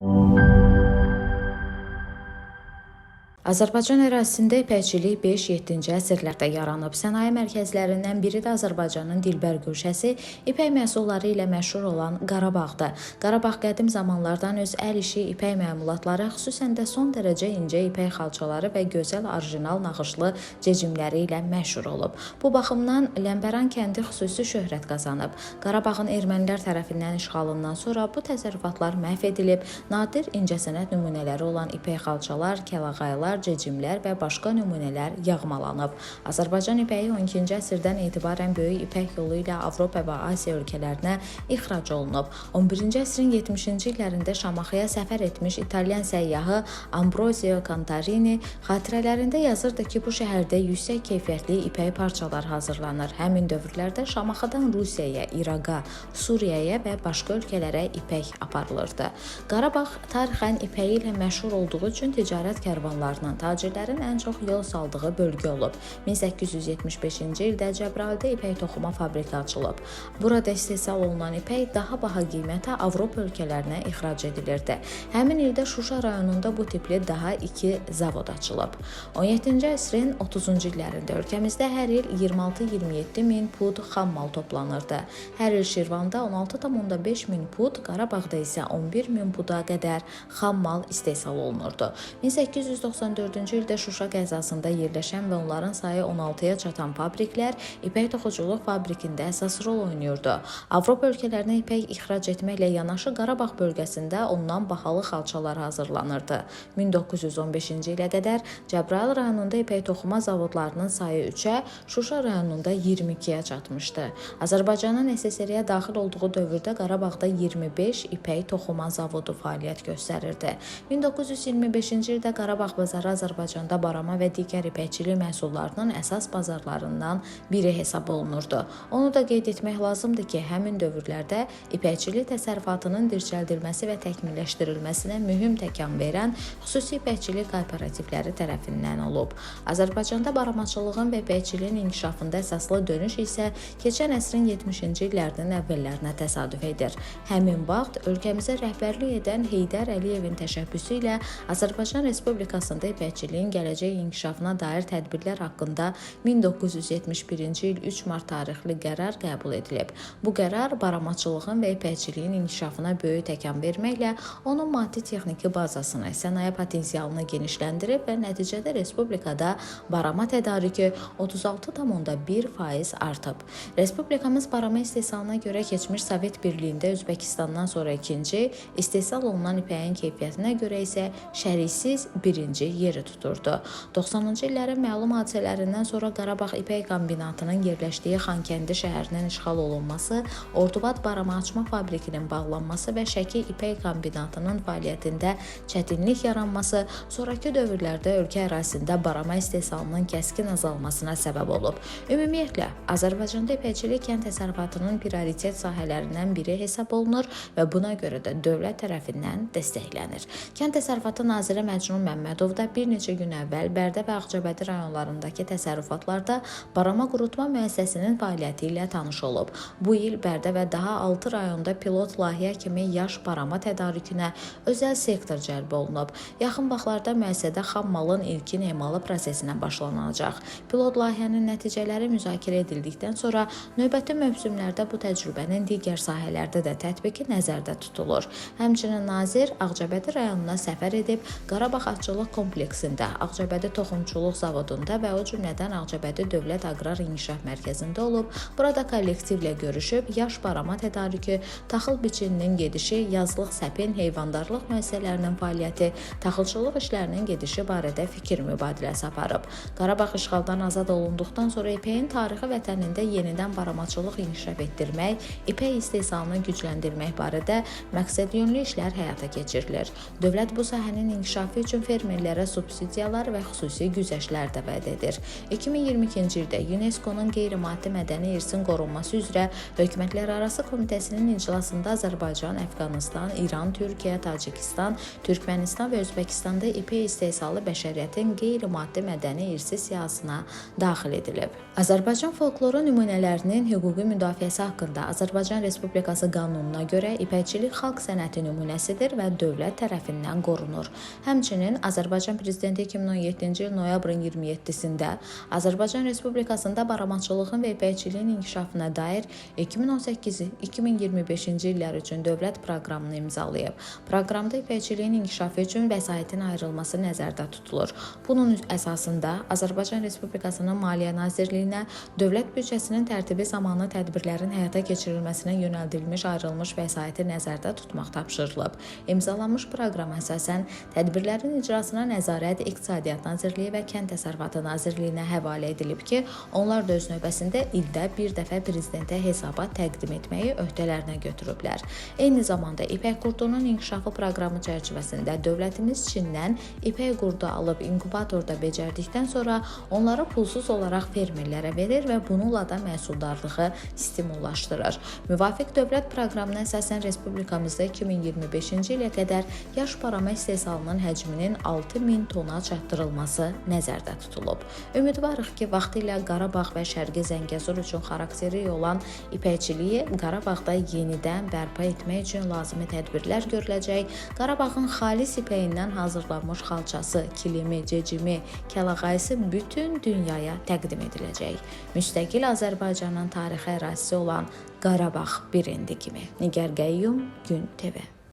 Música Azərbaycan ərazisində ipəkçilik 5-7-ci əsrlərdə yaranıb. Sənaye mərkəzlərindən biri də Azərbaycanın dilbər güşəsi ipək məhsulları ilə məşhur olan Qarabağdır. Qarabağ qədim zamanlardan öz əl işi ipək məmulatları, xüsusən də son dərəcə incə ipək xalçaları və gözəl orijinal naxışlı cecimləri ilə məşhur olub. Bu baxımdan Ləmbəran kəndi xüsusi şöhrət qazanıb. Qarabağın ermənilər tərəfindən işğalından sonra bu təsərrüfatlar məhv edilib, nadir incəsənət nümunələri olan ipək xalçalar, kəlağaylar, cecimlər və başqa nümunələr yağmalanıb. Azərbaycan ipəyi 12-ci əsrdən etibarən böyük ipək yolu ilə Avropa və Asiya ölkələrinə ixrac olunub. 11-ci əsrin 70-ci illərində Şamaxıya səfər etmiş İtalyan səyyahı Ambrosio Cantarini xatirələrində yazırdı ki, bu şəhərdə yüksək keyfiyyətli ipək parçalar hazırlanır. Həmin dövrlərdə Şamaxıdan Rusiyaya, İraqa, Suriyaya və başqa ölkələrə ipək aparılırdı. Qarabağ tarixən ipəyi ilə məşhur olduğu üçün ticarət karvanlarının, tacirlərin ən çox yol saldığı bölgə olub. 1875-ci ildə Cəbrayılda ipək toxuma fabriki açılıb. Burada istehsal olunan ipək daha baha qiymətə Avropa ölkələrinə ixrac edilirdi. Həmin ildə Şuşa rayonunda bu tipli daha 2 zavod açılıb. 17-ci əsrin 30-cu illərində ölkəmizdə hər il 26-27 min pud xam mal toplanırdı. Hər il Şirvanda 16,5 min pud, Qarabağda isə 11 min puda qədər xam mal istehsal olunurdu. 1894-cü ildə Şuşa qəzasında yerləşən və onların sayı 16-ya çatan fabriklər ipək toxuculuq fabrikində əsas rol oynayırdı. Avropa ölkələrinə ipək ixrac etməklə yanaşı Qarabağ bölgəsində ondan bahalı xalçalar hazırlanırdı. 1915-ci ilə qədər Cəbrayıl rayonunda ipək toxuma zavodlarının sayı 3-ə, Şuşa rayonunda 22-yə çatmışdı. Azərbaycanın SSR-yə daxil olduğu dövrdə Qarabağda 25 ipək toxuma zavodu fəaliyyət göstərirdi. 1925-ci ildə Qarabağ bazarı Azərbaycanda barama və digər ipəkçilik məhsullarının əsas bazarlarından biri hesab olunurdu. Onu da qeyd etmək lazımdır ki, həmin dövrlərdə ipəkçilik təsərrüfatının dirçəldilməsi və təkmilləşdirilməsinə mühüm təkan verən xüsusi ipəkçilik kooperativləri tərəfindən olub. Azərbaycanda baramaçılığın və ipəkçiliyin inkişafında əsaslı dönüş isə keçən əsrin 70-ci illərinin əvvəllərinə təsadüf edir. Həmin vaxt ölkəmizə rəhbərlik edən Heydər Əliyevin təşəbbüsü ilə Azərbaycan Respublikasında ipəkçiliyin gələcək inkişafına dair tədbirlər haqqında 1971-ci il 3 mart tarixli qərar qəbul edilib. Bu qərar baramaçılığın və ipəkçiliyin inkişafına böyük təkan verməklə onun maddi-texniki bazasını, sənaye potensialını genişləndirib və nəticədə respublikada barama tədarükü 36,1% artıb. Respublikamız barama istehsalına görə keçmiş Sovet Birliyində Özbəkistandan sonra ikinci, istehsal olunan ipəyin keyfiyyətinə görə isə şəriksiz birinci yeri tuturdu. 90-cı illərin məlum hadisələrindən sonra Qarabağ ipək kombinatının yerləşdiyi Xankəndi şəhərinin işğal olunması, Ordubad barama açma fabrikinin bağlanması və Şəki ipək kombinatının fəaliyyətində çətinlik yaranması sonrakı dövrlərdə ölkə ərazisində barama istehsalının kəskin azalmasına səbəb olub. Ümumiyyətlə, Azərbaycanda ipəkçilik kənd təsərrüfatının prioritet sahələrindən biri hesab olunur və buna görə də dövlət tərəfindən dəstəklənir. Kənd təsərrüfatı naziri Məcnun Məmmədov da bir neçə gün əvvəl Bərdə və Ağcabədi rayonlarındakı təsərrüfatlarda barama qurutma müəssisəsinin fəaliyyəti ilə tanış olub. Bu il Bərdə və daha 6 rayonda pilot layihə kimi yaş barama tədarükünə özəl sektor cəlb olunub. Yaxın vaxtlarda müəssisədə xam malın ilkin emalı prosesinə başlanılacaq. Pilot layihənin nəticələri müzakirə edildikdən sonra növbəti mövsümlərdə bu təcrübənin digər sahələrdə də tətbiqi nəzərdə tutulur. Həmçinin nazir Ağcabədi rayonuna səfər edib Qarabağ Atçılıq kompleksində, Ağcabədi toxumçuluq zavodunda və o cümlədən Ağcabədi Dövlət Aqrar İnkişaf Mərkəzində olub. Burada kollektivlə görüşüb yaş barama tədarükü, taxıl biçininin gedişi, yazlıq səpin, heyvandarlıq müəssisələrinin fəaliyyəti, taxılçılıq işlərinin gedişi barədə fikir mübadiləsi aparıb. Qarabağ işğaldan azad olunduqdan sonra ipəyin tarixi vətənində yenidən baramaçılıq inkişaf etdirmək, ipək istehsalını gücləndirmək barədə məqsədyönlü işlər həyata keçirilir. Dövlət bu sahənin inkişafı üçün fermerlərə subsidiyalar və xüsusi güzəştlər də vəd edir. 2022-ci ildə UNESCO-nun qeyri-maddi mədəni irsin qorunması üzrə hökumətlərarası komitəsinin iclasında Azərbaycan, Əfqanıstan, İran, Türkiyə, Tacikistan, Türkmənistan və Özbəkistanda ipək istehsalı bəşəriyyətin qeyri-maddi mədəni irsi siyahısına daxil edilib. Azərbaycan folkloru nümunələrinin hüquqi müdafiəsi haqqında Azərbaycan Respublikası qanununa görə ipəkçilik xalq sənəti nümunəsidir və dövlət tərəfindən qorunur. Həmçinin Azərbaycan prezidenti 2017-ci il noyabrın 27-sində Azərbaycan Respublikasında baramaçılığın və ipəkçiliyin inkişafına dair 2018-2025-ci illər üçün dövlət proqramını imzalayıb. Proqramda ipəkçiliyin inkişafı üçün vəsaitin ayrılması nəzərdə tutulur. Bunun əsasında Azərbaycan Respublikasının Maliyyə Nazirliyinə dövlət büdcəsinin tərtibi zamanı tədbirlərin həyata keçirilməsinə yönəldilmiş ayrılmış vəsaiti nəzərdə tutmaq tapşırılıb. İmzalanmış proqrama əsasən tədbirlərin icrasına nəzarət İqtisadiyyat Nazirliyi və Kənd Təsərrüfatı Nazirliyinə həvalə edilib ki, onlar da öz növbəsində ildə bir dəfə prezidentə hesabat təqdim etməyi öhdələrinə götürüblər. Eyni zamanda İpək qurdunun inkişafı proqramı çərçivəsində dövlətimiz Çindən ipək qurdu alıb inkubatorda becərdikdən sonra onları pulsuz olaraq fermerlərə verir və bununla da məhsuldarlığı stimullaşdırır. Müvafiq dövlət proqramına əsasən respublikamızda 2025-ci ilə qədər yaş barama istehsalının həcminin 6000 tona çatdırılması nəzərdə tutulub. Ümidvarıq ki, vaxtilə Qarabağ və Şərqi Zəngəzur üçün xarakterik olan ipəkçiliyi Qarabağda yenidən bərpa etmək üçün lazımi tədbirlər görüləcək. Qarabağın xalis ipəyindən hazırlanmış xalçası, kilimi, cecimi, kəlağayısı bütün dünyaya təqdim ediləcək. Müstəqil Azərbaycanın tarixi ərazisi olan Qarabağ birindi kimi. Nigar Qəyyum, Gün TV.